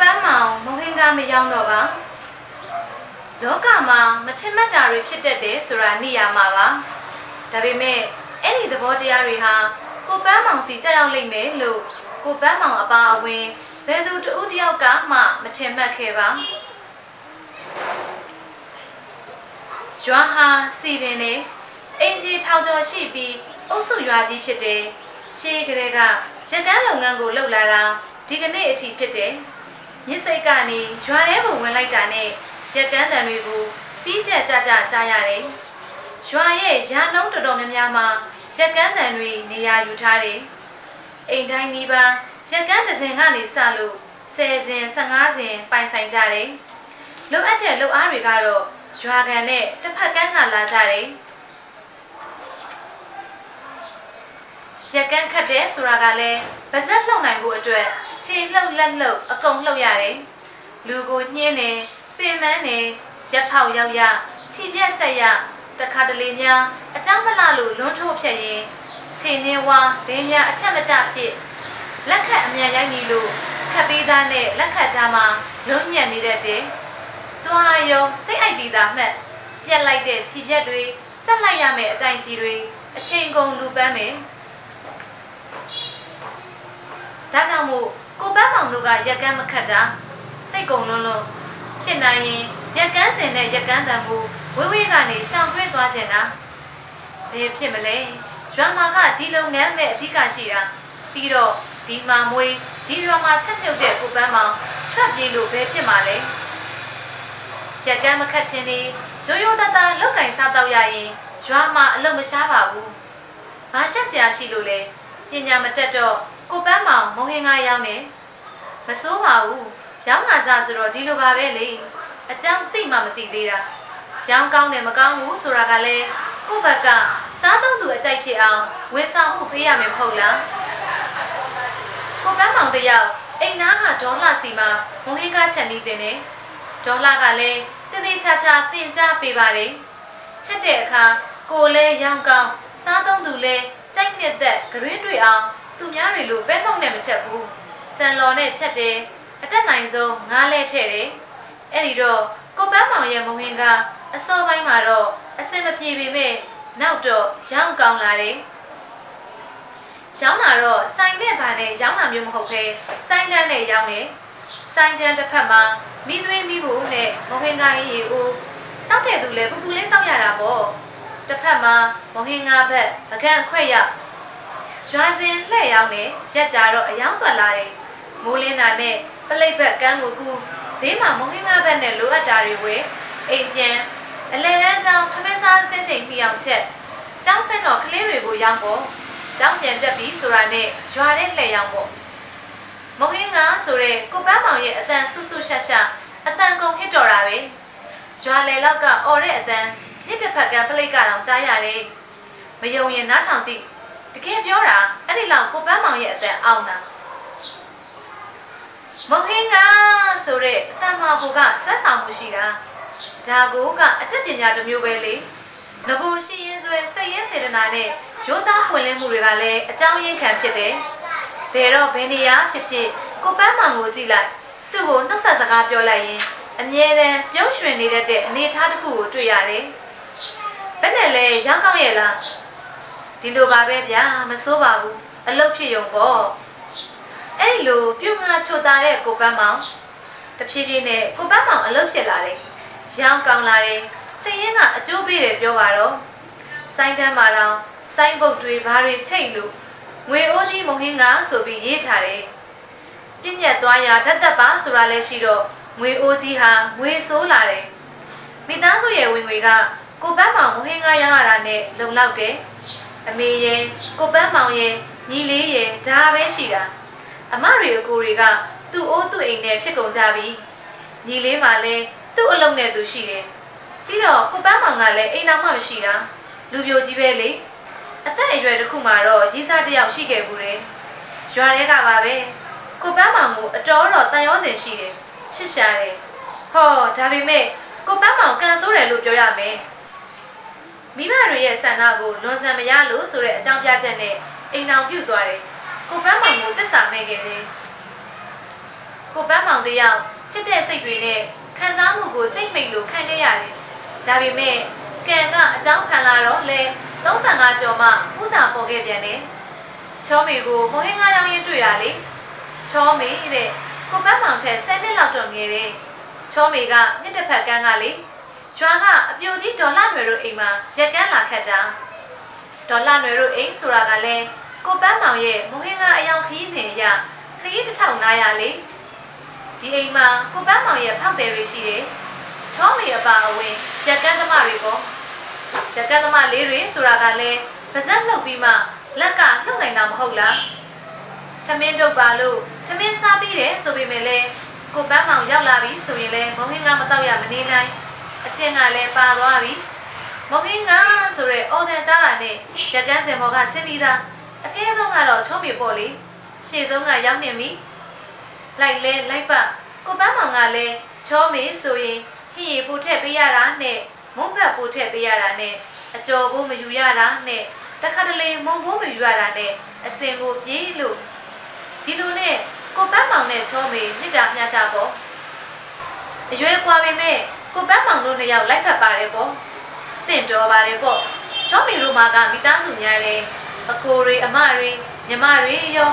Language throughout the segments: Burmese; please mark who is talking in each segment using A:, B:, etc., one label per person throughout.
A: ပန်းမောင်မုံဟင်းကားမရောက်တော့ပါလောကမှာမထင်မှတ်တာတွေဖြစ်တတ်တယ်ဆိုတာနေရမှာပါဒါပေမဲ့အဲ့ဒီသဘောတရားတွေဟာကိုပန်းမောင်စီကြောက်ရောက်လိမ့်မယ်လို့ကိုပန်းမောင်အပါအဝင်ဘယ်သူတဦးတယောက်ကမှမထင်မှတ်ခဲ့ပါရွာဟာစီပင်နေအင်ဂျီထောင်ကျော်ရှိပြီးအုပ်စုရွာကြီးဖြစ်တယ်ရှေးကလေးကရကန်းလုပ်ငန်းကိုလှုပ်လာတာဒီကနေ့အထိဖြစ်တယ် မြစ်စိတ်ကနေရွာထဲကိုဝင်လိုက်တာနဲ့ရကန်းတန်တွေကိုစီးချက်ကြကြကြားရတယ်ရွာရဲ့ရာနှုံးတော်တော်များများမှာရကန်းတန်တွေနေရာယူထားတယ်အိမ်တိုင်းနီးပါးရကန်းတစ်စင်ကနေစလို့10စင်15စင်ပိုင်ဆိုင်ကြတယ်လိုအပ်တဲ့လုပ်အားတွေကတော့ရွာကန်နဲ့တစ်ဖက်ကန်းကလာကြတယ် ရက်ကန်းခတ်တယ်ဆိုတာကလည်းပါဇက်လှုပ်နိုင်ဖို့အတွက်ခြေလှုပ်လက်လှုပ်အကုန်လှုပ်ရတယ်လူကိုညှင်းနေပင်မန်းနေရက်ဖောက်ရောက်ရခြေပြက်ဆက်ရတခါတလေများအကြောင်းမလားလို့လွန်းထိုးဖြတ်ရင်ခြေနှင်းဝါဘင်းများအချက်မကျဖြစ်လက်ခတ်အမြန်ရိုက်နေလို့ခတ်ပေးသားနဲ့လက်ခတ်ကြားမှာလုံးညံ့နေတတ်တယ်။တွားရောစိတ်အိုက်ပြီးသားမှတ်ပြက်လိုက်တဲ့ခြေပြက်တွေဆက်လိုက်ရမယ့်အတိုင်ကြီးတွေအချိန်ကုန်လူပန်းမယ်။ ဒါကြောင့်မို့ကိုပန်းမောင်တို့ကရက်ကန်းမခတ်တာစိတ်ကုန်လွန်းလွန်းဖြစ်နိုင်ရင်ရက်ကန်းစင်တဲ့ရက်ကန်းတံကိုဝေးဝေးကနေရှောင်ကွင်းသွားကြတာဘယ်ဖြစ်မလဲရွာမှာကဒီလုပ်ငန်းမဲ့အဓိကရှိတာပြီးတော့ဒီမှာမွေးဒီရွာမှာချက်မြုပ်တဲ့ကိုပန်းမောင်ထွက်ပြေးလို့ဘယ်ဖြစ်မှာလဲရက်ကန်းမခတ်ခြင်းဒီရိုးရိုးသားသားလောက်ကင်စားတော့ရရင်ရွာမှာအလုပ်မရှားပါဘူးဘာရှက်စရာရှိလို့လဲပညာမတက်တော့ ကိုပန်းမောင်မုံဟင်းကားရောက်နေမစိုးပါဘူးရောင်းမှစားဆိုတော့ဒီလိုပါပဲလေအကြောင်းသိမှမသိသေးတာရောင်းကောင်းတယ်မကောင်းဘူးဆိုတာကလည်းကိုယ့်ဘက်ကစားသုံးသူအကြိုက်ဖြစ်အောင်ဝန်ဆောင်မှုပေးရမယ်မဟုတ်လားကိုပန်းမောင်တယောက်အိမ်သားကဒေါ်လာစီမှာမုံဟင်းကားချန်နေတင်တယ်ဒေါ်လာကလည်းတည်တည်ချာချာတင်ကြပေးပါတယ်ချက်တဲ့အခါကိုလည်းရောင်းကောင်းစားသုံးသူလည်းကြိုက်နှစ်သက်ဂရင်းတွေအောင် သူများတွေလို့ပဲမောက်နဲ့မချက်ဘူးဆန်လော်နဲ့ချက်တယ်အတက်နိုင်ဆုံးငားလဲထည့်တယ်အဲ့ဒီတော့ကိုပန်းမောင်ရဲ့မဝင်ကအစောပိုင်းမှာတော့အစင်မပြေပေမဲ့နောက်တော့ရောင်းကောင်းလာတယ်ရောင်းတာတော့ဆိုင်နဲ့ဗာနဲ့ရောင်းတာမျိုးမဟုတ်ပဲဆိုင်တန်းနဲ့ရောင်းတယ်ဆိုင်တန်းတစ်ဖက်မှာမိသွေးမိဖို့နဲ့မဝင်ကရေးရီဦးတောက်တဲ့သူလည်းပူပူလေးတောက်ရတာပေါ့တစ်ဖက်မှာမဟင်္ဂါဘက်ပကန့်ခွက်ရောက် ရွာစင်လှဲ့ရောက်နေရက်ကြတော့အယောင်သွက်လာတယ်မိုးလင်းတာနဲ့ပလိတ်ဘက်ကန်းကိုကူဈေးမှာမုံဟင်းငါဘက်နဲ့လိုအပ်တာတွေဝယ်အိမ်ပြန်အလဲတန်းကြောင်ထမင်းစားစင်းချိန်မိအောင်ချက်ကျောင်းဆင်းတော့ကလေးတွေကိုရောင်းပေါ့ကျောင်းပြန်တက်ပြီဆိုတာနဲ့ရွာတဲ့လှဲ့ရောက်ပေါ့မုံဟင်းငါဆိုတဲ့ကိုပန်းမောင်ရဲ့အတန်ဆူဆူရှက်ရှက်အတန်ကုန်ဟစ်တော်တာပဲရွာလေလောက်ကအော်တဲ့အတန်ညစ်တစ်ဖက်ကပလိတ်ကတော့ကြားရတယ်မယုံရင်နားထောင်ကြည့် တကယ်ပြောတာအဲ့ဒီလောက်ကိုပန်းမောင်ရဲ့အသက်အောင်တာမုံဟင်းကဆိုတဲ့အတန်မာဘူကဆွဲဆောင်မှုရှိတာဒါကိုကအတက်ပညာတစ်မျိုးပဲလေငကိုရှိရင်ဆွဲစိတ်ရင်းစေတနာနဲ့ရိုးသားပွင့်လင်းမှုတွေကလည်းအကြောင်းရင်းခံဖြစ်တယ်ဘယ်တော့ဘယ်နေရာဖြစ်ဖြစ်ကိုပန်းမောင်ကိုကြည့်လိုက်သူ့ကိုနှုတ်ဆက်စကားပြောလိုက်ရင်အမြဲတမ်းပြုံးရွှင်နေတတ်တဲ့အနေအထားတစ်ခုကိုတွေ့ရတယ်ဘယ်နဲ့လဲရောင်းကောင်းရဲ့လား ဒီလိုပါပဲဗျာမစိုးပါဘူးအလုတ်ဖြစ်ရုံပေါ့အဲ့ဒီလိုပြုတ်ငါချိုတာတဲ့ကိုပန်းမောင်တဖြည်းဖြည်းနဲ့ကိုပန်းမောင်အလုတ်ဖြစ်လာတယ်ရောင်းကောင်းလာတယ်စင်ရင်ကအကျိုးပေးတယ်ပြောပါတော့စိုင်းတန်းမှာတော့စိုင်းပုတ်တွေဘာတွေချိတ်လို့ငွေအိုးကြီးမုံဟင်းကဆိုပြီးရေးထားတယ်ပြည့်ညက်သွားရဓာတ်သက်ပါဆိုတာလည်းရှိတော့ငွေအိုးကြီးဟာငွေဆိုးလာတယ်မိသားစုရဲ့ဝင်ငွေကကိုပန်းမောင်မုံဟင်းကရောင်းရတာနဲ့လုံလောက်တယ် အမေရဲ့ကိုပန်းမောင်ရဲ့ညီလေးရဲ့ဒါပဲရှိတာအမတွေအကိုတွေကသူ့အိုးသူ့အိမ်နဲ့ဖြစ်ကုန်ကြပြီညီလေးမှလည်းသူ့အလုံးနဲ့သူရှိတယ်ပြီးတော့ကိုပန်းမောင်ကလည်းအိမ်အောင်မှမရှိတာလူပြိုကြီးပဲလေအသက်အရွယ်တစ်ခုမှတော့ရီးစားတစ်ယောက်ရှိခဲ့ဘူးတယ်ရွာထဲကပါပဲကိုပန်းမောင်ကိုအတော်တော်တန်ရောစင်ရှိတယ်ချစ်ရှာတယ်ဟောဒါပေမဲ့ကိုပန်းမောင်ကန်ဆိုးတယ်လို့ပြောရမယ် မိဘတွေရဲ့ဆန္ဒကိုလွန်ဆန်မရလို့ဆိုတဲ့အကြောင်းပြချက်နဲ့အိမ်အောင်ပြုတ်သွားတယ်။ကိုပန်းမောင်ကိုတစ္ဆာမဲ့ခဲ့တယ်။ကိုပန်းမောင်တယောက်ချစ်တဲ့စိတ်တွေနဲ့ခံစားမှုကိုကြိတ်မိတ်လို့ခံခဲ့ရတယ်ဒါပေမဲ့ကံကအကြောင်းခံလာတော့လေ35ကျော်မှဥစားပေါ်ခဲ့ပြန်တယ်ချောမေကိုမဟင်းငါးရောင်ရင်တွေ့ရလေချောမေတဲ့ကိုပန်းမောင်ထက်10နှစ်လောက်တော့ငယ်တယ်ချောမေကမြစ်တစ်ဖက်ကန်းကလေ ကျွမ်းကအပြိုကြီးဒေါ်လာတွေတို့အိမ်မှာရက်ကန်းလာခတ်တာဒေါ်လာတွေတို့အိမ်ဆိုတာကလည်းကိုပန်းမောင်ရဲ့မဟင်းငါအယောင်ခီးစဉ်အရခရီးတစ်ထောင်နာရလေဒီအိမ်မှာကိုပန်းမောင်ရဲ့ဖောက်တယ်တွေရှိတယ်ချောမေအပါအဝင်ရက်ကန်းသမားတွေပေါ့ရက်ကန်းသမားလေးတွေဆိုတာကလည်းပါဇက်လှုပ်ပြီးမှလက်ကလှုပ်နိုင်တာမဟုတ်လားသမင်းတို့ပါလို့သမင်းစားပြီးတယ်ဆိုပေမဲ့လည်းကိုပန်းမောင်ရောက်လာပြီဆိုရင်လည်းမုံဟင်းကမတော့ရမနေနိုင် အကျင့်ကလည်းပါသွားပြီမုံဟင်းကဆိုရဲအော်ဒန်ကြားတာနဲ့ရက်ကန်းစင်ဘော်ကဆင်းပြီးသားအကဲဆုံးကတော့ချုံးမြေပေါ့လေရှေ့ဆုံးကရောက်နေပြီလိုက်လဲလိုက်ပကိုပန်းမောင်ကလည်းချောမေဆိုရင်ဟင်းရီပို့ထက်ပေးရတာနဲ့မုံဘက်ပို့ထက်ပေးရတာနဲ့အကျော်ဘိုးမယူရတာနဲ့တခါတလေမုံဘိုးမယူရတာနဲ့အစင်ကိုပြေးလို့ဒီလိုနဲ့ကိုပန်းမောင်နဲ့ချောမေမြစ်တာမျှကြပေါ့အရွယ်ကွာပေမဲ့ ကိုပန်းမောင်တို့နှစ်ယောက်လိုက်ဖက်ပါတယ်ပေါ့တင့်တော်ပါတယ်ပေါ့ချောမေတို့မှာကမိသားစုများတယ်အကိုတွေအမတွေညီမတွေရော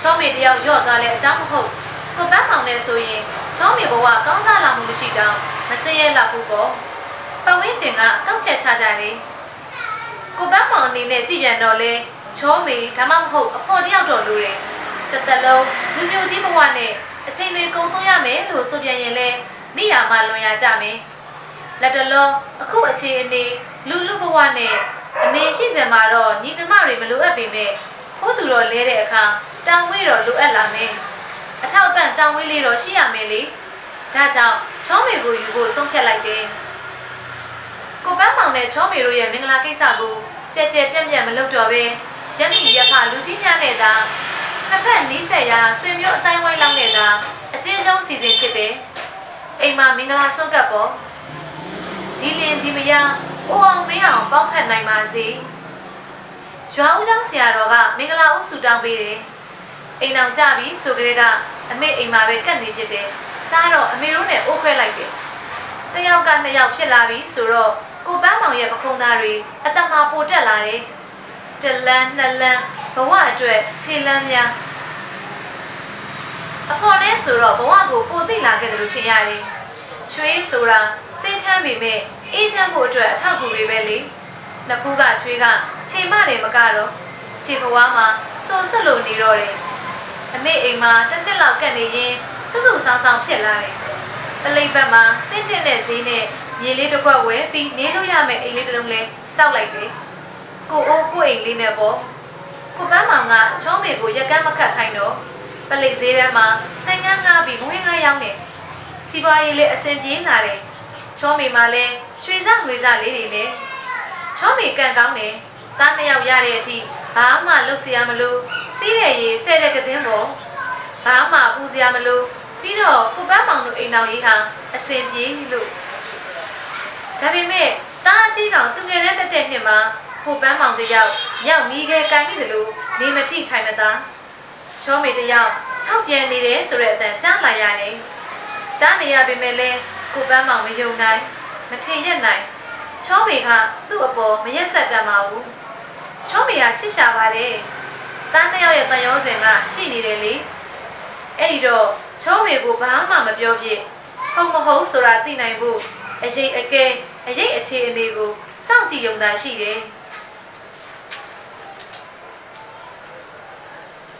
A: ချောမေတယောက်ရော့သွားလဲအကြောင်းမဟုတ်ကိုပန်းမောင်နဲ့ဆိုရင်ချောမေဘဝကောင်းစားလာမှုမရှိတော့မစင်းရဲလောက်ဘူးပေါ့ပတ်ဝန်းကျင်ကကောက်ချက်ချကြတယ်ကိုပန်းမောင်အနေနဲ့ကြည်ပြန်တော့လဲချောမေဒါမှမဟုတ်အဖော်တယောက်တော့လူတယ်တစ်သက်လုံးလူမျိုးကြီးဘဝနဲ့အချိန်တွေကုန်ဆုံးရမယ်လို့ဆိုပြန်ရင်လဲ နေရာမှာလွန်ရကြမယ်လက်တလုံးအခုအခြေအနေလူလူဘဝနဲ့အမေရှိစင်မှာတော့ညီနှမတွေမလိုအပ်ပေမဲ့ဟိုသူတော့လဲတဲ့အခါတောင်ဝေးတော့လိုအပ်လာမယ်အထောက်ပံ့တောင်ဝေးလေးတော့ရှိရမယ်လေဒါကြောင့်ချောမေကိုယူဖို့ဆုံးဖြတ်လိုက်တယ်ကိုပန်းမောင်နဲ့ချောမေတို့ရဲ့မင်္ဂလာကိစ္စကိုကြဲကြဲပြန့်ပြန့်မလုပ်တော့ဘဲရမီရဖလူကြီးများနဲ့သာနှစ်ဖက်နီးစက်ရာဆွေမျိုးအတိုင်းဝိုင်းလောက်နဲ့သာအချင်းချင်းစီစဉ်ဖြစ်တယ် အိမ်မှာမင်္ဂလာဆုံးကပ်ပေါ်ဒီလင်ဒီမယားဟိုအောင်မင်းအောင်ပေါက်ခတ်နိုင်ပါစေရွာဦးကျောင်းဆရာတော်ကမင်္ဂလာဦးဆူတောင်းပေးတယ်အိမ်အောင်ကြပြီဆိုကြတဲ့ကအမေအိမ်မှာပဲကတ်နေဖြစ်တယ်စားတော့အမေတို့နဲ့အိုးခွဲလိုက်တယ်တယောက်ကနှစ်ယောက်ဖြစ်လာပြီဆိုတော့ကိုပန်းမောင်ရဲ့ပခုံးသားတွေအတမပိုတက်လာတယ်တလန်းနှစ်လန်းဘဝအတွက်ခြေလန်းများအဖေါ်လဲဆိုတော့ဘဝကိုပိုသိလာခဲ့တယ်လို့ထင်ရတယ် ချွေးဆိုတာစိတ်ထမ်းပေမဲ့အေးချမ်းဖို့အတွက်အထောက်အကူတွေပဲလေနှစ်ဖူးကချွေးကခြေမတယ်မကတော့ခြေဘဝမှာစိုးဆွတ်လို့နေတော့တယ်အမေအိမ်မှာတစ်နှစ်လောက်ကပ်နေရင်စွစွဆောင်းဆောင်းဖြစ်လာတယ်ပလိပ်ဘက်မှာတင်းတင်းတဲ့ဈေးနဲ့မြေလေးတစ်ခွက်ဝယ်ပြီးနေလို့ရမယ့်အိမ်လေးတစ်လုံးလဲစောက်လိုက်တယ်ကိုအိုးကိုအိမ်လေးနဲ့ပေါ့ကိုပန်းမောင်ကချောမေကိုရက်ကမ်းမခတ်ခိုင်းတော့ပလိပ်ဈေးထဲမှာဆိုင်ငန်းငါပြီးမွေးငါရောက်နေ စီးပွားရေးလည်းအဆင်ပြေလာတယ်ချောမေမှာလည်းရွှေစငွေစလေးတွေလည်းချောမေကံကောင်းတယ်သားနှစ်ယောက်ရတဲ့အထိဘာမှလုပ်စရာမလိုစီးတဲ့ရေဆဲတဲ့ကတဲ့ပေါ်ဘာမှပူစရာမလိုပြီးတော့ကိုပန်းမောင်တို့အိမ်တော်ကြီးဟာအဆင်ပြေလို့ဒါပေမဲ့တားကြီးကောင်သူငယ်တဲ့တက်တဲ့နှစ်မှာကိုပန်းမောင်တယောက်မြောက်မီးခဲကိုင်းမိတယ်လို့နေမထိထိုင်မသားချောမေတယောက်ထောက်ပြန်နေတယ်ဆိုတဲ့အတန်ကြားလာရတယ် ကြားနေရပေမဲ့လည်းကိုပန်းမောင်မယုံနိုင်မထင်ရက်နိုင်ချောမေကသူ့အပေါ်မရက်ဆက်တတ်ပါဘူးချောမေကချစ်ရှာပါတယ်တားနှစ်ယောက်ရဲ့တန်ရုံးစင်ကရှိနေတယ်လေအဲ့ဒီတော့ချောမေကိုဘာမှမပြောပြစ်ဟုတ်မဟုတ်ဆိုတာသိနိုင်ဖို့အရေးအကဲအရေးအခြေအနေကိုစောင့်ကြည့်ရုံသာရှိတယ်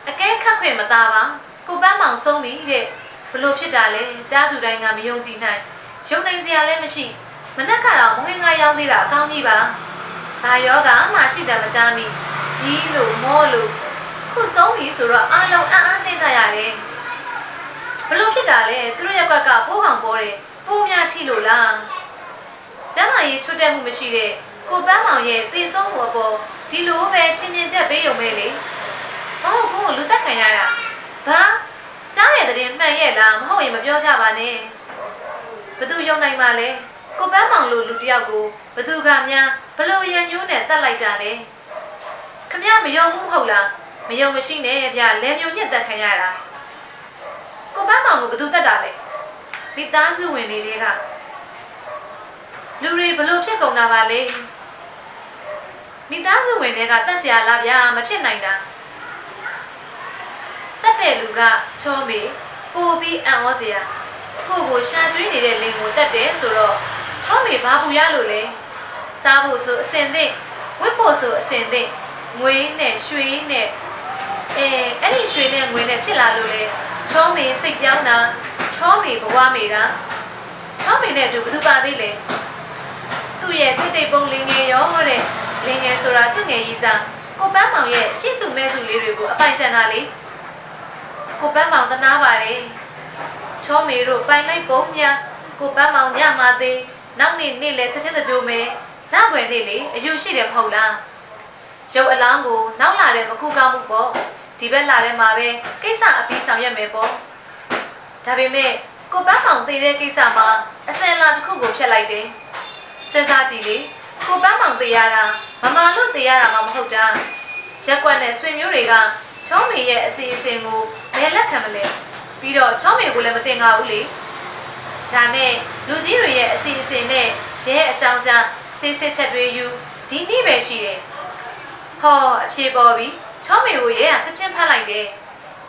A: အကဲခတ်ခွင့်မသားပါကိုပန်းမောင်ဆုံးပြီတဲ့ ဘလို့ဖြစ်တာလဲကြားသူတိုင်းကမယုံကြည်နိုင်ယုံနိုင်စရာလည်းမရှိမနက်ကတော့မွေးငါရောင်းသေးတာအကောင်းကြီးပါဘာယောဂမှရှိတယ်မကြားမိရီးလို့မောလို့ခုဆုံးပြီဆိုတော့အလုံးအံ့အားသင့်ကြရတယ်ဘလို့ဖြစ်တာလဲသူတို့ရက်ကကပိုးကောင်ပေါ်တယ်ပိုးများထိလို့လားကျမ်းမာရေးချွတ်တက်မှုမရှိတဲ့ကိုပန်းမောင်ရဲ့သေဆုံးမှုအပေါ်ဒီလိုပဲထင်မြင်ချက်ပေးရုံပဲလေမဟုတ်ဘူးလူတက်ခံရတာဘာ ကြားရတဲ့မှန်ရဲ့လားမဟုတ်ရင်မပြောကြပါနဲ့ဘသူယုံနိုင်ပါလဲကိုပန်းမောင်လိုလူတယောက်ကိုဘသူကများဘလို့ရံညိုးနဲ့တတ်လိုက်တာလဲခမရမယုံဘူးမဟုတ်လားမယုံမရှိနဲ့ဗျလဲမျိုးညက်တက်ခံရတာကိုပန်းမောင် င်ကိုဘယ်သူတတ်တာလဲမိသားစုဝင်တွေတွေကလူတွေဘလို့ဖြစ်ကုန်တာပါလဲမိသားစုဝင်တွေကတက်เสียလားဗျာမဖြစ်နိုင်တာ တ်တဲ့လူကချောမေပိုပြီးအံ့ဩစရာကိုကိုရှာကျွေးနေတဲ့လင်ကိုတတ်တယ်ဆိုတော့ချောမေဘာပူရလို့လဲစားဖို့ဆိုအစင်သင့်ဝတ်ဖို့ဆိုအစင်သင့်ငွေနဲ့ရွှေနဲ့အဲအဲ့ဒီရွှေနဲ့ငွေနဲ့ဖြစ်လာလို့လေချောမေစိတ်ပြောင်းတာချောမေဘဝမေတာချောမေနဲ့အတူဘသူပါသေးလဲသူ့ရဲ့တိတ်တိတ်ပုံလင်ငယ်ရောတဲ့လင်ငယ်ဆိုတာသူ့ငယ်ကြီးစားကိုပန်းမောင်ရဲ့ရှေ့စုမဲစုလေးတွေကိုအပိုင်ကျန်တာလေး ကိုပန်းမောင်တနာပါတယ်ချောမေတို့ပိုင်လိုက်ပုံများကိုပန်းမောင်ညမာသေးနောက်နေ့နေ့လဲချက်ချင်းတကြိုမဲနောက်ွယ်နေ့လေအယူရှိတယ်မဟုတ်လားရုပ်အလောင်းကိုနောက်လာတဲ့မကူကောင်းမှုပေါ့ဒီဘက်လာတဲ့မှာပဲကိစ္စအပြီးဆောင်ရွက်မယ်ပေါ့ဒါပေမဲ့ကိုပန်းမောင်သေးတဲ့ကိစ္စမှာအစင်လာတစ်ခုကိုဖျက်လိုက်တယ်စဉ်းစားကြည့်လေကိုပန်းမောင်တေးရတာမမလို့တေးရတာမှမဟုတ်တာရက်ကွက်နဲ့ဆွေမျိုးတွေကချောမေရဲ့အစီအစဉ်ကို ဘယ်လက်ခံမလဲပြီးတော့ချောမေကိုလည်းမတင်ငါဘူးလေဒါနဲ့လူကြီးတွေရဲ့အစီအစဉ်နဲ့ရဲအကြောင်းကြားဆေးစစ်ချက်တွေယူဒီနေ့ပဲရှိတယ်ဟောအဖြေပေါ်ပြီချောမေကိုရဲကချက်ချင်းဖတ်လိုက်တယ်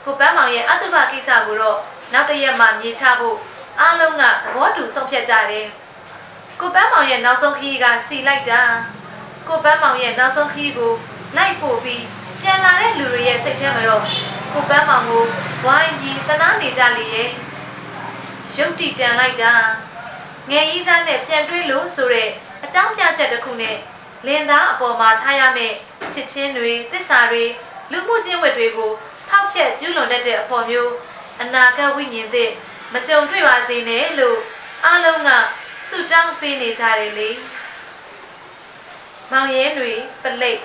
A: ကိုပန်းမောင်ရဲ့အတုပကိစ္စကိုတော့နောက်တစ်ရက်မှမြေချဖို့အားလုံးကသဘောတူဆုံးဖြတ်ကြတယ်ကိုပန်းမောင်ရဲ့နောက်ဆုံးခီးကစီလိုက်တာကိုပန်းမောင်ရဲ့နောက်ဆုံးခီးကိုလိုက်ပို့ပြီးပြန်လာတဲ့လူတွေရဲ့စိတ်ထဲမှာတော့ ကိုပန်းမောင်ကိုဝိုင်းပြီးတနာနေကြလေရဲ့ရုပ်တီတန်လိုက်တာငယ်ကြီးစားနဲ့ပြန်တွေးလို့ဆိုတဲ့အကြောင်းပြချက်တစ်ခုနဲ့လင်သားအပေါ်မှာထားရမယ့်ချစ်ချင်းတွေသစ္စာတွေလူမှုချင်းဝတ်တွေကိုဖောက်ဖျက်ကျူးလွန်တတ်တဲ့အဖို့မျိုးအနာဂတ်ဝိညာဉ်သစ်မကြုံတွေ့ပါစေနဲ့လို့အားလုံးကဆူတောင်းပေးနေကြတယ်လေ။မောင်ရဲတွေပလိတ်